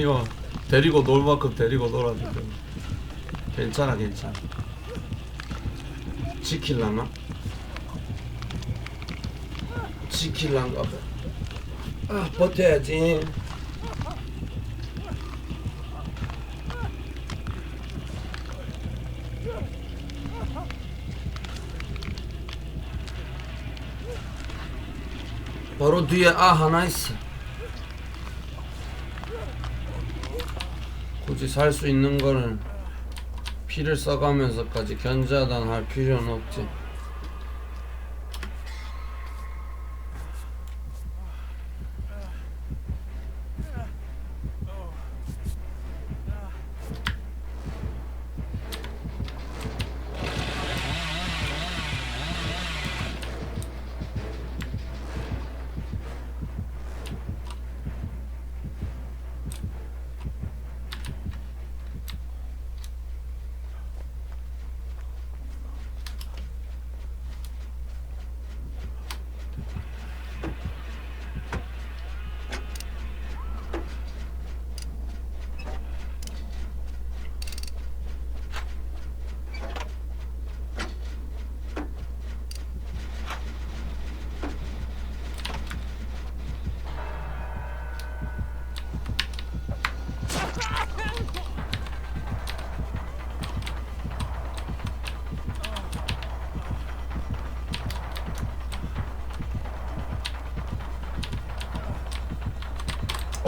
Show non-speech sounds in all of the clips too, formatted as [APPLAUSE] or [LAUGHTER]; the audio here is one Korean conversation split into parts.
이거 데리고 놀 만큼 데리고 놀았는데 괜찮아 괜찮아 지킬라나? 지킬란가 봐. 아 버텨야지 바로 뒤에 아 하나 있어 굳이 살 수 있는 거를 피를 써가면서까지 견자단 할 필요는 없지.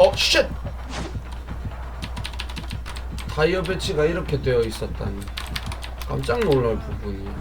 어, 쉣! 타이어 배치가 이렇게 되어 있었다니. 깜짝 놀랄 부분이야.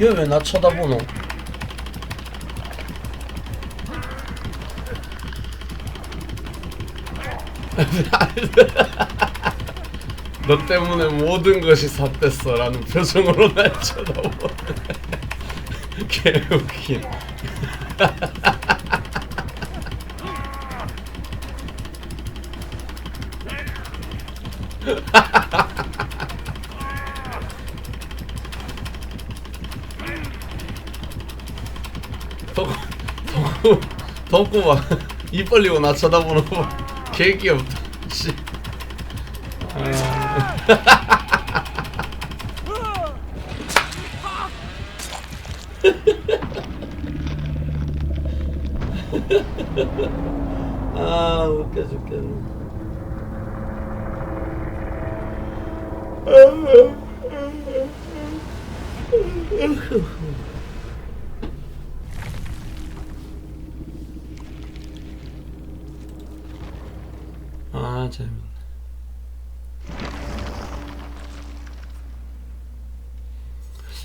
얘 왜 나 쳐다보노? [LAUGHS] 너 때문에 모든 것이 삿됐어 라는 표정으로 날 쳐다보네 [LAUGHS] 개웃긴 [LAUGHS] 덕구 덕구 막입 [LAUGHS] 벌리고 나 쳐다보는 거 개귀엽다 씨 아. 아 웃겨 죽겠네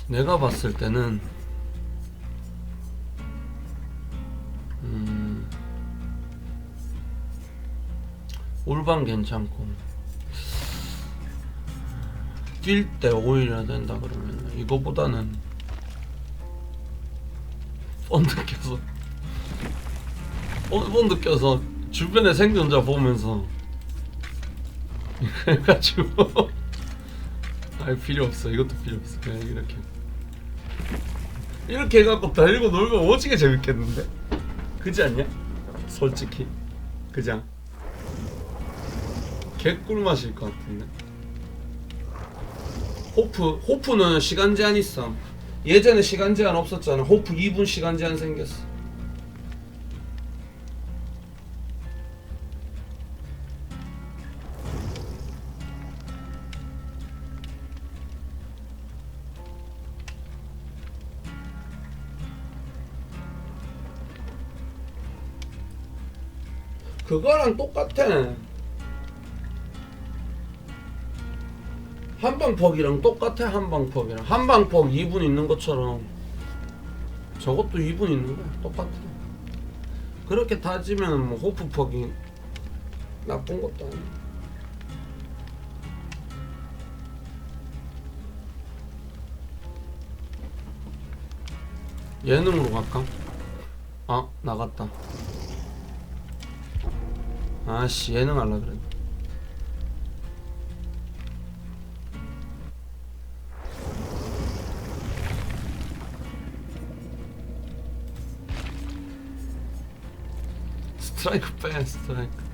내가 봤을 때는 음, 올방 괜찮고 뛸 때 오히려 된다 그러면 이거보다는 펀드 껴서 펀- 펀드 껴서 주변의 생존자 보면서 [LAUGHS] 해가지고 알 필요 없어 이것도 필요 없어 그냥 이렇게 이렇게 해갖고 달리고 놀면 오지게 재밌겠는데 그지 않냐? 솔직히 그냥 개꿀맛일 것 같은데 호프 호프는 시간 제한 있어. 예전에 시간 제한 없었잖아. 호프 2분 시간 제한 생겼어. 그거랑 똑같아. 한방퍽이랑 똑같아 한방퍽이랑. 한방퍽 2분 있는 것처럼 저것도 2분 있는 거야. 똑같아. 그렇게 따지면 뭐 호프퍽이 나쁜 것도 아니야. 예능으로 갈까? 아 나갔다 아씨 예능 할라 그랬네 스트라이크 빼 스트라이크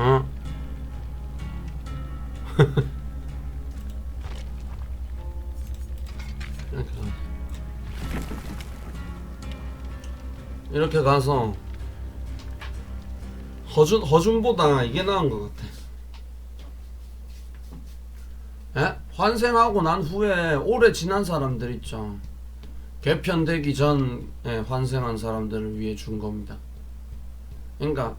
어 [LAUGHS] 이렇게 가서 허준 허준보다 이게 나은 것 같아. 에? 환생하고 난 후에 오래 지난 사람들 있죠. 개편되기 전에 환생한 사람들을 위해 준 겁니다. 그러니까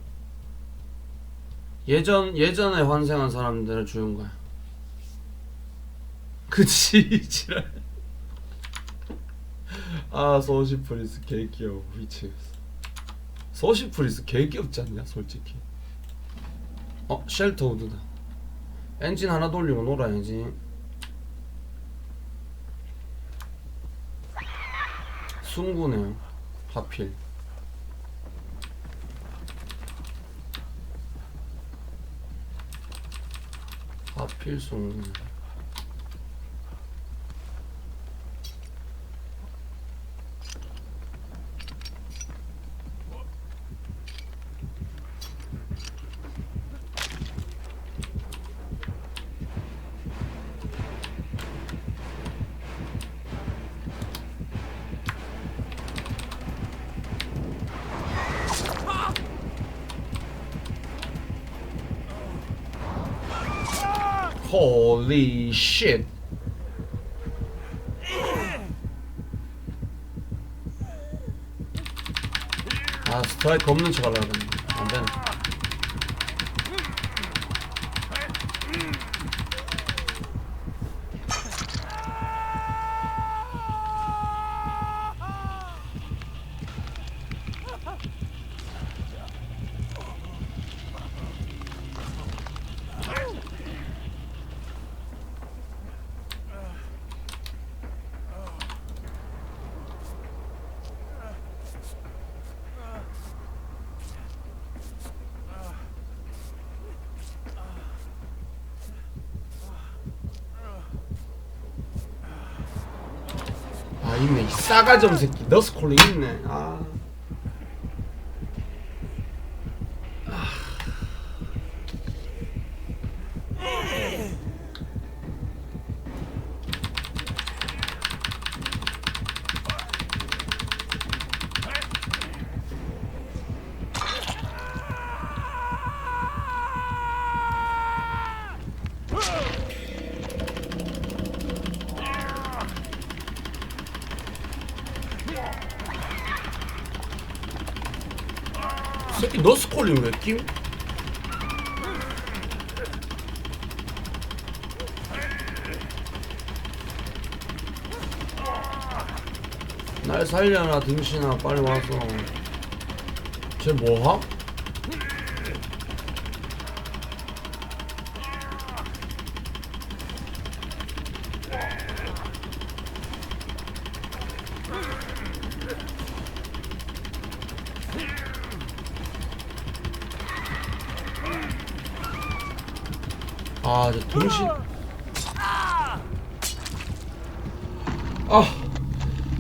예전 예전에 환생한 사람들을 주는 거야. 그치 지랄. 아 소시 프리스 개 귀여워 미치겠어. 소시 프리스 개 귀엽지 않냐 솔직히. 어 쉘터 우드다. 엔진 하나 돌리고 놀아야지. 순구네요. 하필. 필순 Holy shit. 아 스트라이크 없는 척 하려고 했는데 안 되네 있네. 이 싸가지 새끼. 너스콜리 있네. 아 이 새끼 너스콜리 왜 끼? 날 살려라 등신아 빨리 와서 쟤 뭐함? 아, 저 등신. 아,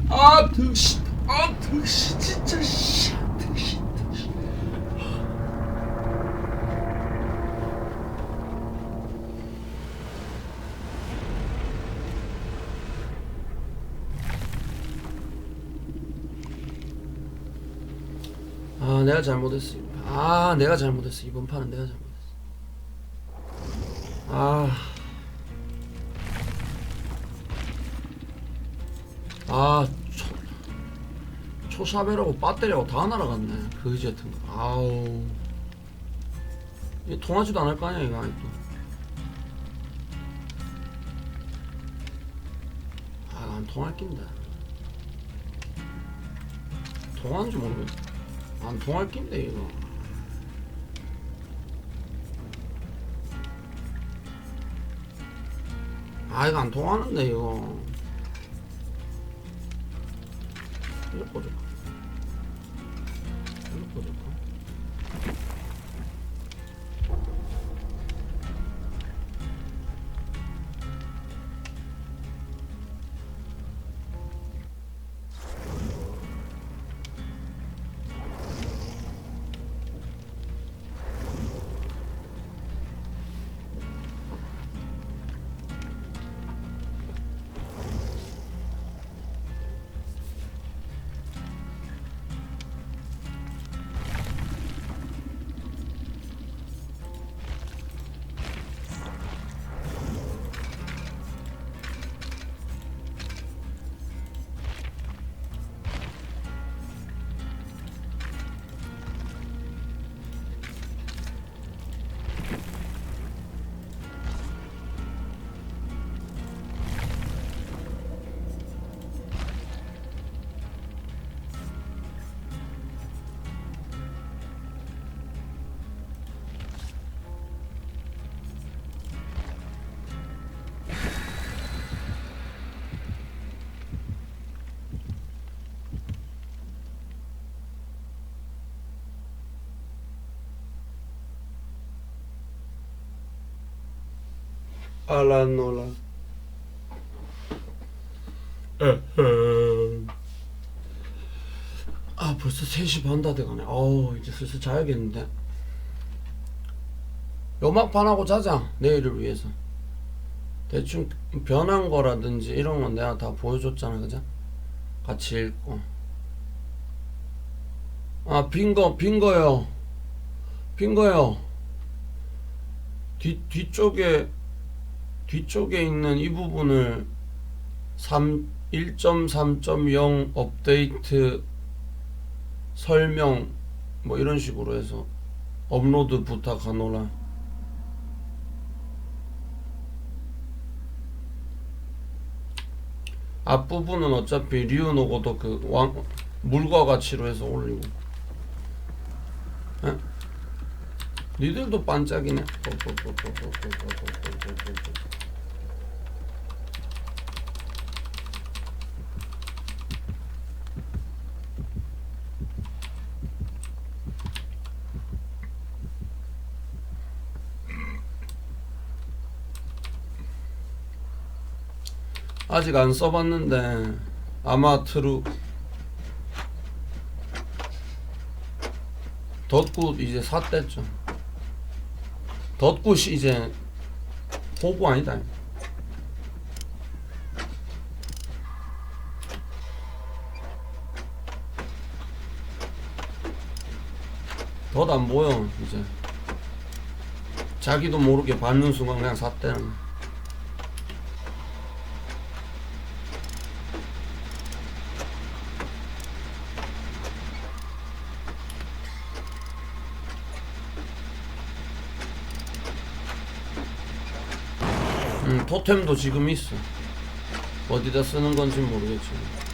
아, 등신. 아, 등신, 진짜, 씨. 등신, 등신. 아, 내가 잘못했어. 아, 내가 잘못했어. 이번 판은 내가 잘못했어. 아. 아, 초, 초샤베라고 배터리하고 다 날아갔네. 그지 같은 거. 아우. 이 통하지도 않을 거 아니야, 이거 아직도. 아, 안 통할 낀다. 통하는지 모르겠어. 안 통할 낀데, 이거. 아, 이거 안 통하는데, 이거. 이거 꽂을 알라노라. 아 벌써 3시 반 다 돼가네. 어우 이제 슬슬 자야겠는데. 요막판하고 자자 내일을 위해서. 대충 변한 거라든지 이런 건 내가 다 보여줬잖아, 그죠? 같이 읽고. 아 빈거 빈거요. 빈거요. 뒤 뒤쪽에 뒤쪽에 있는 이 부분을 3 1.3.0 업데이트 설명 뭐 이런 식으로 해서 업로드 부탁하노라. 앞부분은 어차피 리우노고도 그 왕 물과 가치로 해서 올리고. 에? 니들도 반짝이네. 아직 안 써봤는데 아마 트루 덧굿 이제 샀댔죠. 덧굿이 이제 호구 아니다. 덧 안 보여 이제. 자기도 모르게 받는 순간 그냥 샀대는. 음, 토템도 지금 있어. 어디다 쓰는 건지 모르겠지만.